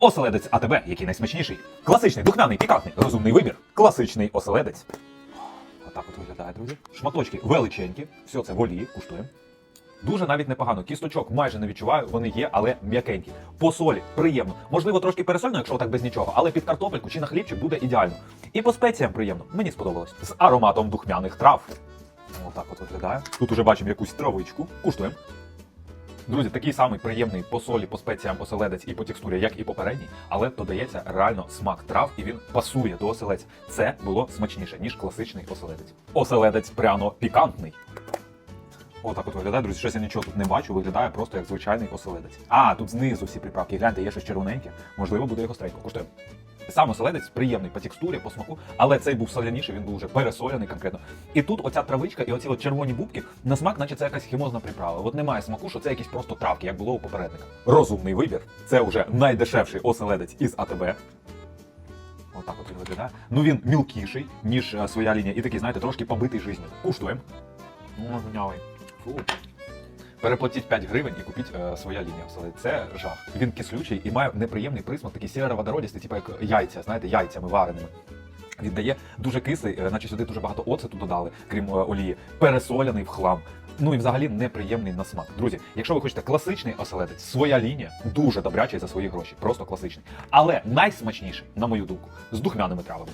Оселедець АТБ, який найсмачніший. Класичний, духмяний, пікантний, розумний вибір. Класичний оселедець. Отак от виглядає, друзі. Шматочки величенькі, все це в куштуємо. Дуже навіть непогано. Кісточок майже не відчуваю, вони є, але м'якенькі. По солі приємно. Можливо, трошки пересольно, якщо так без нічого, але під картопельку чи на хлібчик буде ідеально. І по спеціям приємно. Мені сподобалось. З ароматом духмяних трав. Отак от виглядає. Тут уже бачимо якусь травичку. Куштуємо. Друзі, такий самий приємний по солі, по спеціям оселедець і по текстурі, як і попередній, але додається реально смак трав, і він пасує до оселець. Це було смачніше, ніж класичний оселедець. Оселедець пряно пікантний. Отак от виглядає, друзі, щось я нічого тут не бачу, виглядає просто як звичайний оселедець. А, тут знизу всі приправки. Гляньте, є щось червоненьке, можливо, буде його стрейко. Куштуємо. Сам оселедець приємний по текстурі, по смаку, але цей був соляніший, він був вже пересоляний конкретно. І тут оця травичка і оці от червоні бубки на смак, наче це якась хімозна приправа. От немає смаку, що це якісь просто травки, як було у попередника. Розумний вибір. Це вже найдешевший оселедець із АТБ. Отак от він виглядає. Ну він мілкіший, ніж е, своя лінія, і такий, знаєте, трошки побитий жизнью. Куштуємо. Гнявий. Фу. Переплатіть 5 гривень і купіть е, своя лінія оселедець. Це жах. Він кислючий і має неприємний присмак, такий сіро-водородістий, типу як яйця, знаєте, яйцями вареними. Віддає дуже кислий, е, наче сюди дуже багато оцету додали, крім е, олії, пересоляний в хлам. Ну і взагалі неприємний на смак. Друзі, якщо ви хочете класичний оселедець, своя лінія дуже добрячий за свої гроші, просто класичний. Але найсмачніший, на мою думку, з духмяними травами.